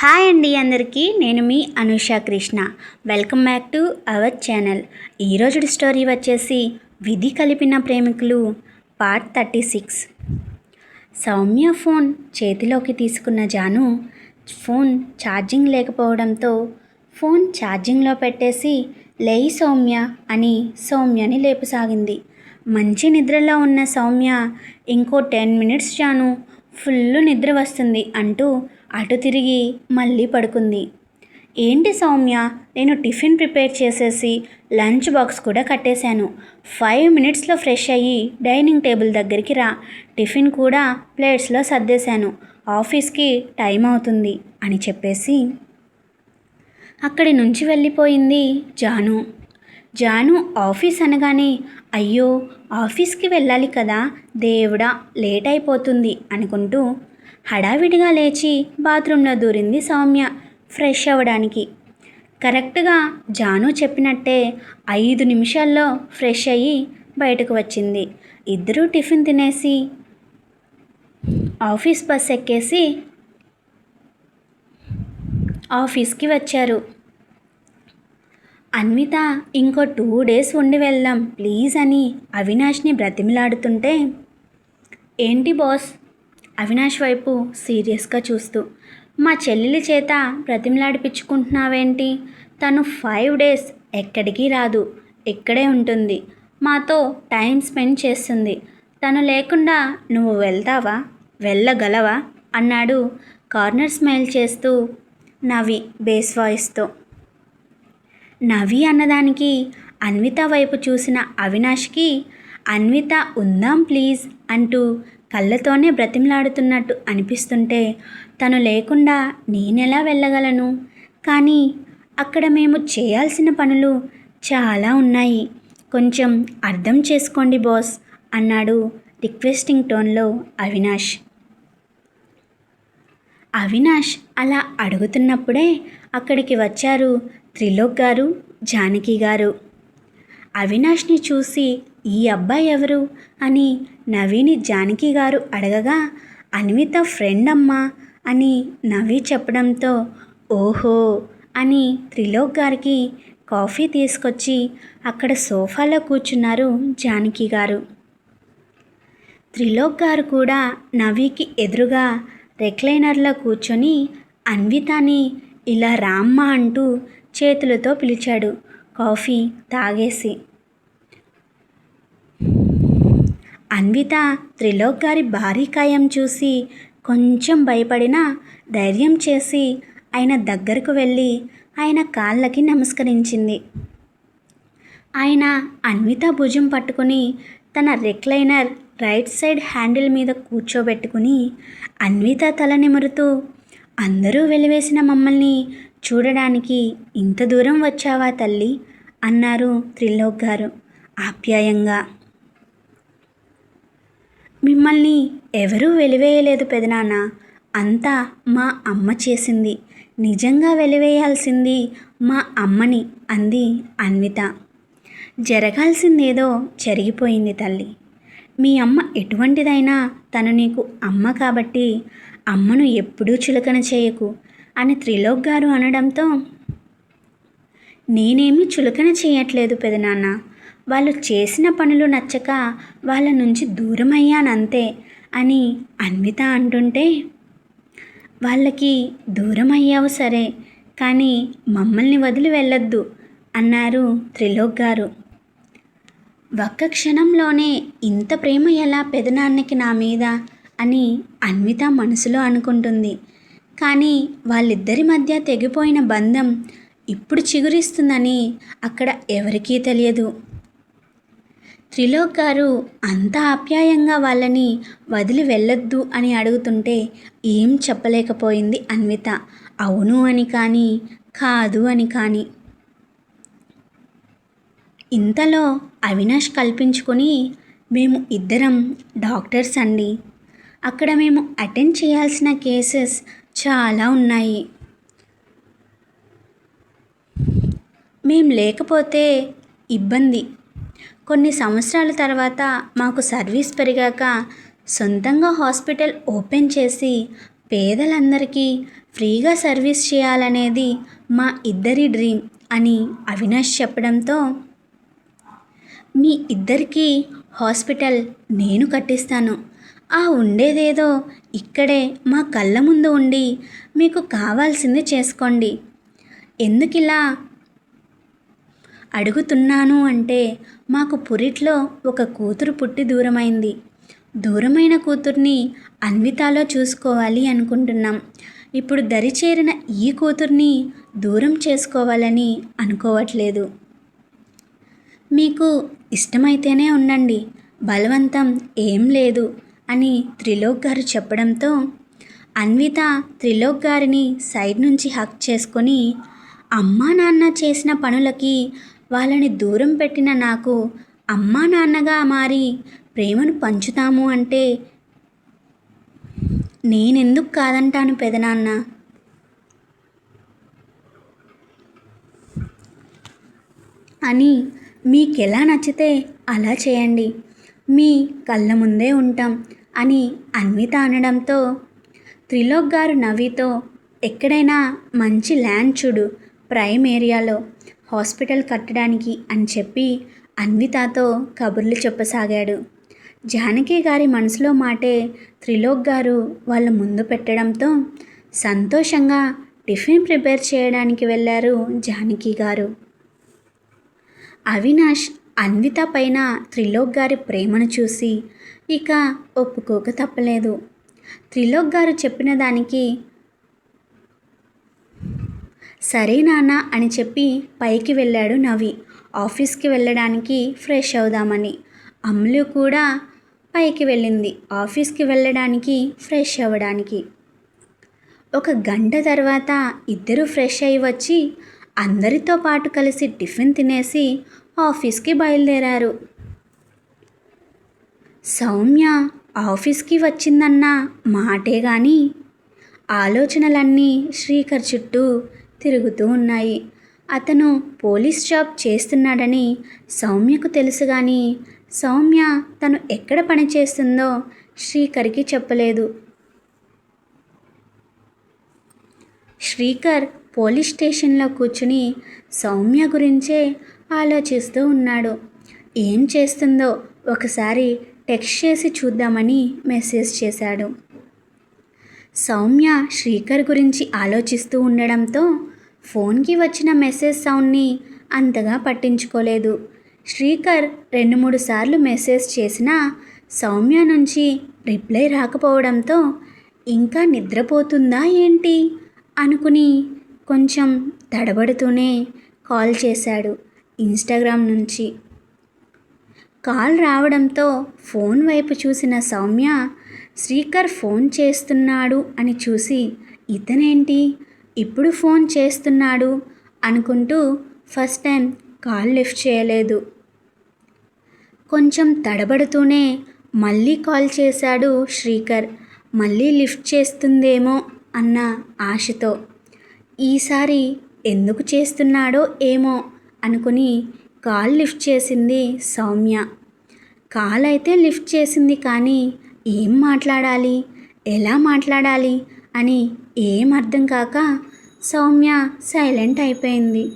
Hi అండి అందరికీ నేను మీ Anusha Krishna. Welcome back to our channel ఈరోజు స్టోరీ వచ్చేసి విధి కలిపిన ప్రేమికులు part thirty six Soumya phone చేతిలోకి తీసుకున్న జాను ఫోన్ ఛార్జింగ్ లేకపోవడంతో ఫోన్ ఛార్జింగ్లో పెట్టేసి లేయి సౌమ్య అని సౌమ్యని లేపసాగింది. మంచి నిద్రలో ఉన్న సౌమ్య ఇంకో టెన్ మినిట్స్ జాను ఫుల్ నిద్ర వస్తుంది అంటూ అటు తిరిగి మళ్ళీ పడుకుంది. ఏంటి సౌమ్య నేను టిఫిన్ ప్రిపేర్ చేసేసి లంచ్ బాక్స్ కూడా కట్టేశాను. ఫైవ్ మినిట్స్లో ఫ్రెష్ అయ్యి డైనింగ్ టేబుల్ దగ్గరికి రా. టిఫిన్ కూడా ప్లేట్స్లో సర్దేశాను. ఆఫీస్కి టైం అవుతుంది అని చెప్పేసి అక్కడి నుంచి వెళ్ళిపోయింది జాను. జాను ఆఫీస్ అనగానే అయ్యో ఆఫీస్కి వెళ్ళాలి కదా దేవుడా లేట్ అయిపోతుంది అనుకుంటూ హడావిడిగా లేచి బాత్రూంలో దూరింది సౌమ్య ఫ్రెష్ అవ్వడానికి. కరెక్ట్గా జాను చెప్పినట్టే ఐదు నిమిషాల్లో ఫ్రెష్ అయ్యి బయటకు వచ్చింది. ఇద్దరూ టిఫిన్ తినేసి ఆఫీస్ బస్ ఎక్కేసి ఆఫీస్కి వచ్చారు. అన్విత ఇంకో టూ డేస్ ఉండి వెళ్దాం ప్లీజ్ అని అవినాష్ని బ్రతిమిలాడుతుంటే ఏంటి బాస్ అవినాష్ వైపు సీరియస్గా చూస్తూ మా చెల్లెలి చేత బ్రతిమిలాడిపించుకుంటున్నావేంటి? తను ఫైవ్ డేస్ ఎక్కడికి రాదు ఇక్కడే ఉంటుంది. మాతో టైం స్పెండ్ చేస్తుంది. తను లేకుండా నువ్వు వెళ్తావా? వెళ్ళగలవా? అన్నాడు కార్నర్ స్మైల్ చేస్తూ నవి బేస్ వాయిస్తో. నవి అన్నదానికి అన్విత వైపు చూసిన అవినాష్కి అన్విత ఉందాం ప్లీజ్ అంటూ కళ్ళతోనే బ్రతిమలాడుతున్నట్టు అనిపిస్తుంటే తను లేకుండా నేనెలా వెళ్ళగలను? కానీ అక్కడ మేము చేయాల్సిన పనులు చాలా ఉన్నాయి. కొంచెం అర్థం చేసుకోండి బాస్ అన్నాడు రిక్వెస్టింగ్ టోన్లో అవినాష్. అవినాష్ అలా అడుగుతున్నప్పుడే అక్కడికి వచ్చారు త్రిలోక్ గారు జానకి గారు. అవినాష్ని చూసి ఈ అబ్బాయి ఎవరు? అని నవీని జానకి గారు అడగగా అన్విత ఫ్రెండ్ అమ్మా అని నవీ చెప్పడంతో ఓహో అని త్రిలోక్ గారికి కాఫీ తీసుకొచ్చి అక్కడ సోఫాలో కూర్చున్నారు జానకి గారు. త్రిలోక్ గారు కూడా నవీకి ఎదురుగా రెక్లైనర్లో కూర్చొని అన్వితాని ఇలా రామ్మ అంటూ చేతులతో పిలిచాడు. కాఫీ తాగేసి. అన్విత త్రిలోక్ గారి భారీ కాయం చూసి కొంచెం భయపడినా ధైర్యం చేసి ఆయన దగ్గరకు వెళ్ళి ఆయన కాళ్ళకి నమస్కరించింది. ఆయన అన్విత భుజం పట్టుకుని తన రెక్లైనర్ రైట్ సైడ్ హ్యాండిల్ మీద కూర్చోబెట్టుకుని అన్విత తల నిమురుతూ అందరూ వెలివేసిన మమ్మల్ని చూడడానికి ఇంత దూరం వచ్చావా తల్లి? అన్నారు త్రిలోక్ గారు ఆప్యాయంగా. మిమ్మల్ని ఎవరూ వెలివేయలేదు పెదనాన్న. అంతా మా అమ్మ చేసింది. నిజంగా వెలివేయాల్సింది మా అమ్మని అంది అన్విత. జరగాల్సిందేదో జరిగిపోయింది తల్లి. మీ అమ్మ ఎటువంటిదైనా తను నీకు అమ్మ కాబట్టి అమ్మను ఎప్పుడూ చులకన చేయకు. అని త్రిలోక్ గారు అనడంతో నేనేమీ చులకన చేయట్లేదు పెదనాన్న. వాళ్ళు చేసిన పనులు నచ్చక వాళ్ళ నుంచి దూరం అయ్యానంతే అని అన్విత అంటుంటే వాళ్ళకి దూరం అయ్యావు సరే కానీ మమ్మల్ని వదిలి వెళ్ళొద్దు అన్నారు త్రిలోక్ గారు. ఒక్క క్షణంలోనే ఇంత ప్రేమ ఎలా పెదనాన్నకి నా మీద? అని అన్విత మనసులో అనుకుంటుంది. కానీ వాళ్ళిద్దరి మధ్య తెగిపోయిన బంధం ఇప్పుడు చిగురిస్తుందని అక్కడ ఎవరికీ తెలియదు. త్రిలోక్ గారు అంత ఆప్యాయంగా వాళ్ళని వదిలి వెళ్ళొద్దు అని అడుగుతుంటే ఏం చెప్పలేకపోయింది అన్విత. అవును అని కానీ కాదు అని కానీ. ఇంతలో అవినాష్ కల్పించుకొని మేము ఇద్దరం డాక్టర్స్ అండి. అక్కడ మేము అటెండ్ చేయాల్సిన కేసెస్ చాలా ఉన్నాయి. మేము లేకపోతే ఇబ్బంది. కొన్ని సంవత్సరాల తర్వాత మాకు సర్వీస్ పెరిగాక సొంతంగా హాస్పిటల్ ఓపెన్ చేసి పేదలందరికీ ఫ్రీగా సర్వీస్ చేయాలనేది మా ఇద్దరి డ్రీమ్ అని అవినాష్ చెప్పడంతో మీ ఇద్దరికీ హాస్పిటల్ నేను కట్టిస్తాను. ఆ ఉండేదేదో. ఇక్కడే మా కళ్ళ ముందు ఉండి మీకు కావాల్సింది చేసుకోండి. ఎందుకిలా? అడుగుతున్నాను అంటే మాకు పురిట్లో ఒక కూతురు పుట్టి దూరమైంది. దూరమైన కూతుర్ని అన్వితాలో చూసుకోవాలి అనుకుంటున్నాం. ఇప్పుడు దరిచేరిన ఈ కూతుర్ని దూరం చేసుకోవాలని అనుకోవట్లేదు. మీకు ఇష్టమైతేనే ఉండండి. బలవంతం ఏం లేదు. అని త్రిలోక్ గారు చెప్పడంతో అన్విత త్రిలోక్ గారిని సైడ్ నుంచి హక్ చేసుకొని అమ్మా నాన్న చేసిన పనులకి వాళ్ళని దూరం పెట్టిన నాకు అమ్మా నాన్నగా మారి ప్రేమను పంచుతాము అంటే నేనెందుకు కాదంటాను పెదనాన్న? అని మీకెలా నచ్చితే అలా చేయండి. మీ కళ్ళ ముందే ఉంటాం. అని అన్విత అనడంతో త్రిలోక్ గారు నవ్వితో ఎక్కడైనా మంచి ల్యాండ్ చూడు ప్రైమ్ ఏరియాలో హాస్పిటల్ కట్టడానికి అని చెప్పి అన్వితతో కబుర్లు చెప్పసాగాడు. జానకి గారి మనసులో మాటే త్రిలోక్ గారు వాళ్ళ ముందు పెట్టడంతో సంతోషంగా టిఫిన్ ప్రిపేర్ చేయడానికి వెళ్ళారు జానకి గారు. అవినాష్ అన్విత పైన త్రిలోక్ గారి ప్రేమను చూసి ఇక ఒప్పుకోక తప్పలేదు. త్రిలోక్ గారు చెప్పిన దానికి సరే నాన్న అని చెప్పి పైకి వెళ్ళాడు నవి. ఆఫీస్కి వెళ్ళడానికి ఫ్రెష్ అవుదామని. అమ్ములు కూడా పైకి వెళ్ళింది. ఆఫీస్కి వెళ్ళడానికి ఫ్రెష్ అవ్వడానికి. ఒక గంట తర్వాత ఇద్దరు ఫ్రెష్ అయ్యి వచ్చి అందరితో పాటు కలిసి టిఫిన్ తినేసి ఆఫీస్కి బయలుదేరారు. సౌమ్య ఆఫీస్కి వచ్చిందన్న మాటే కానీ ఆలోచనలన్నీ శ్రీకర్ చుట్టూ తిరుగుతూ ఉన్నాయి. అతను పోలీస్ జాబ్ చేస్తున్నాడని సౌమ్యకు తెలుసు కానీ సౌమ్య తను ఎక్కడ పని చేస్తుందో శ్రీకర్కి చెప్పలేదు. శ్రీకర్ పోలీస్ స్టేషన్లో కూర్చుని సౌమ్య గురించే ఆలోచిస్తూ ఉన్నాడు. ఏం చేస్తుందో ఒకసారి టెక్స్ట్ చేసి చూద్దామని మెసేజ్ చేశాడు. సౌమ్య శ్రీకర్ గురించి ఆలోచిస్తూ ఉండడంతో ఫోన్కి వచ్చిన మెసేజ్ సౌండ్ని అంతగా పట్టించుకోలేదు. శ్రీకర్ రెండు మూడు సార్లు మెసేజ్ చేసినా సౌమ్య నుంచి రిప్లై రాకపోవడంతో ఇంకా నిద్రపోతుందా ఏంటి? అనుకుని కొంచెం తడబడుతూనే కాల్ చేశాడు. ఇన్స్టాగ్రామ్ నుంచి. కాల్ రావడంతో ఫోన్ వైపు చూసిన సౌమ్య శ్రీకర్ ఫోన్ చేస్తున్నాడు అని చూసి ఇతనేంటి? ఇప్పుడు ఫోన్ చేస్తున్నాడు అనుకుంటూ ఫస్ట్ టైం కాల్ లిఫ్ట్ చేయలేదు. కొంచెం తడబడుతూనే మళ్ళీ కాల్ చేశాడు శ్రీకర్. మళ్ళీ లిఫ్ట్ చేస్తుందేమో అన్న ఆశతో. ఈసారి ఎందుకు చేస్తున్నాడో ఏమో అనుకుని కాల్ లిఫ్ట్ చేసింది సౌమ్య. కాల్ అయితే లిఫ్ట్ చేసింది కానీ ఏం మాట్లాడాలి? ఎలా మాట్లాడాలి? అని ఏం అర్థం కాక సౌమ్య సైలెంట్ అయిపోయింది.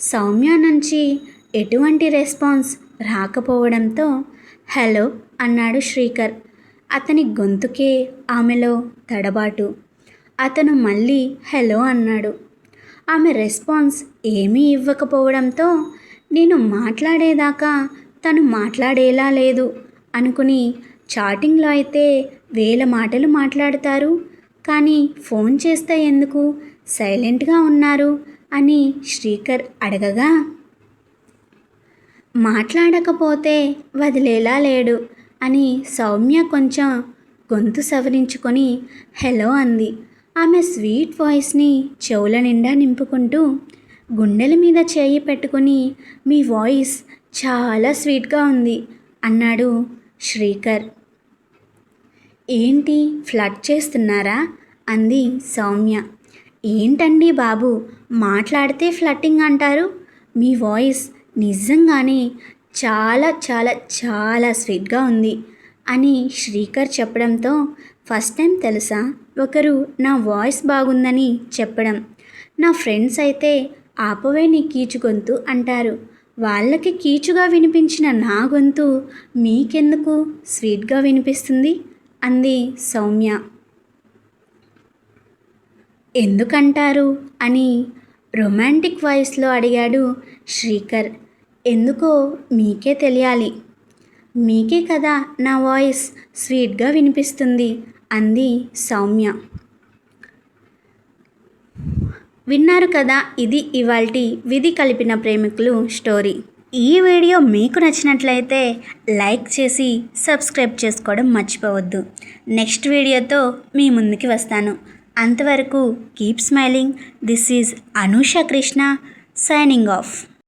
సౌమ్య నుంచి ఎటువంటి రెస్పాన్స్ రాకపోవడంతో హలో అన్నాడు శ్రీకర్. అతని గొంతుకే ఆమెలో తడబాటు. అతను మళ్ళీ హలో అన్నాడు. ఆమె రెస్పాన్స్ ఏమీ ఇవ్వకపోవడంతో నేను మాట్లాడేదాకా తను మాట్లాడేలా లేదు అనుకుని చాటింగ్లో అయితే వేల మాటలు మాట్లాడతారు. కానీ ఫోన్ చేస్తే ఎందుకు సైలెంట్గా ఉన్నారు అని శ్రీకర్ అడగగా మాట్లాడకపోతే వదిలేలా లేడు అని సౌమ్య కొంచెం గొంతు సవరించుకొని హలో అంది. ఆమె స్వీట్ వాయిస్ని చెవుల నిండా నింపుకుంటూ గుండెల మీద చేయి పెట్టుకొని మీ వాయిస్ చాలా స్వీట్గా ఉంది అన్నాడు శ్రీకర్. ఏంటి ఫ్లడ్ చేస్తున్నారా? అంది సౌమ్య. ఏంటండి బాబు మాట్లాడితే ఫ్లట్టింగ్ అంటారు. మీ వాయిస్ నిజంగానే చాలా చాలా చాలా స్వీట్గా ఉంది అని శ్రీకర్ చెప్పడంతో ఫస్ట్ టైం తెలుసా? ఒకరు నా వాయిస్ బాగుందని చెప్పడం. నా ఫ్రెండ్స్ అయితే ఆపవే నీ కీచు గొంతు అంటారు. వాళ్ళకి కీచుగా వినిపించిన నా గొంతు మీకెందుకు స్వీట్గా వినిపిస్తుంది? అంది సౌమ్య. ఎందుకంటారు? అని రొమాంటిక్ వాయిస్లో అడిగాడు శ్రీకర్. ఎందుకో మీకే తెలియాలి. మీకే కదా నా వాయిస్ స్వీట్గా వినిపిస్తుంది అంది సౌమ్య. విన్నారు కదా ఇది ఇవాల్టి విధి కలిపిన ప్రేమికులు స్టోరీ. ఈ వీడియో మీకు నచ్చినట్లయితే లైక్ చేసి సబ్స్క్రైబ్ చేసుకోవడం మర్చిపోవద్దు. నెక్స్ట్ వీడియోతో మీ ముందుకి వస్తాను. అంతవరకు keep smiling. This is Anusha Krishna signing off.